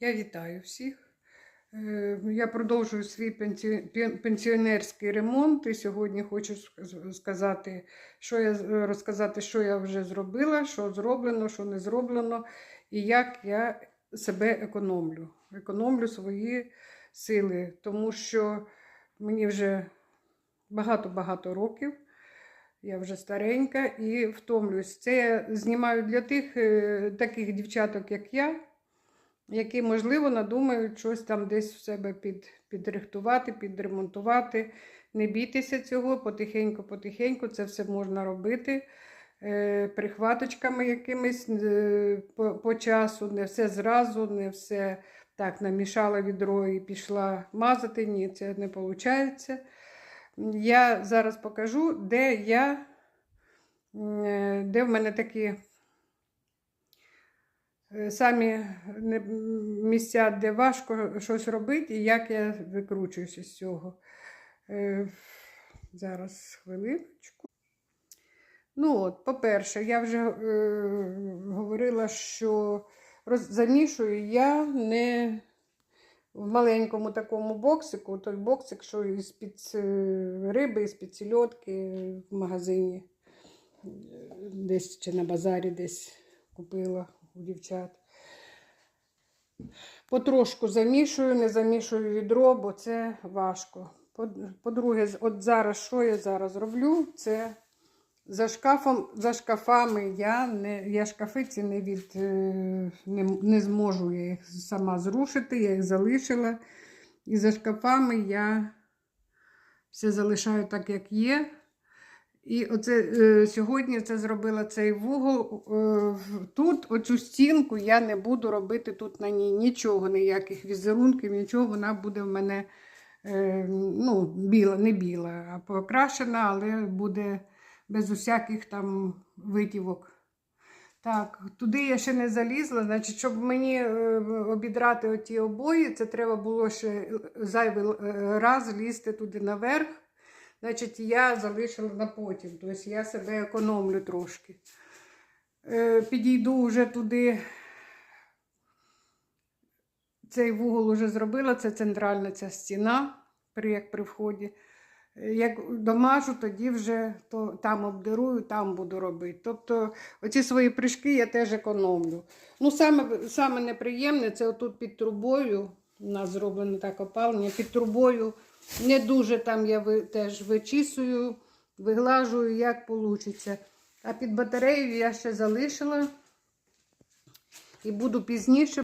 Я вітаю всіх. Е, Я продовжую свій пенсіонерський ремонт. І сьогодні хочу сказати, що я розказати, що я вже зробила, що зроблено, що не зроблено, і як я себе економлю. Економлю свої сили, тому що мені вже багато-багато років. Я вже старенька і втомлююсь. Це я знімаю для тих е, таких дівчаток, як я, які, можливо, надумають щось там десь в себе під, підрихтувати, підремонтувати. Не бійтеся цього, потихеньку-потихеньку це все можна робити. Е, прихваточками якимись е, по, по часу, не все зразу, не все так намішала відро і пішла мазати. Ні, це не виходить. Я зараз покажу, де я, е, де в мене такі самі місця, де важко щось робити, і як я викручуюся з цього. Е, Зараз хвилиночку. Ну от, по-перше, я вже е, говорила, що роз, замішую я не в маленькому такому боксику, той боксик, що із-під е, риби, із-під сільотки в магазині, е, десь чи на базарі десь купила у дівчат. Потрошку замішую, не замішую відро, бо це важко. По- По-друге, от зараз що я зараз роблю, це за шкафом, за шкафами я не я шкафи ці не від е, не, не зможу я їх сама зрушити, я їх залишила. І за шкафами я все залишаю так, як є. І оце е, сьогодні це зробила цей вугол. Е, тут оцю стінку я не буду робити тут на ній нічого, ніяких візерунків, нічого. Вона буде в мене е, ну, біла, не біла, а покрашена, але буде без усяких там витівок. Так, туди я ще не залізла. Значить, щоб мені обідрати оті обої, це треба було ще зайвий раз лізти туди наверх. Значить, я залишила на потім. Тобто я себе економлю трошки. Е, підійду вже туди. Цей вугол вже зробила, це центральна ця стіна, як при вході. Е, Як домажу, тоді вже то, там обдирую, там буду робити. Тобто оці свої прыжки я теж економлю. Ну, саме, саме неприємне це отут під трубою. У нас зроблено так опалення. Під трубою не дуже там я теж вичісую, виглажую, як вийде. А під батареєю я ще залишила і буду пізніше.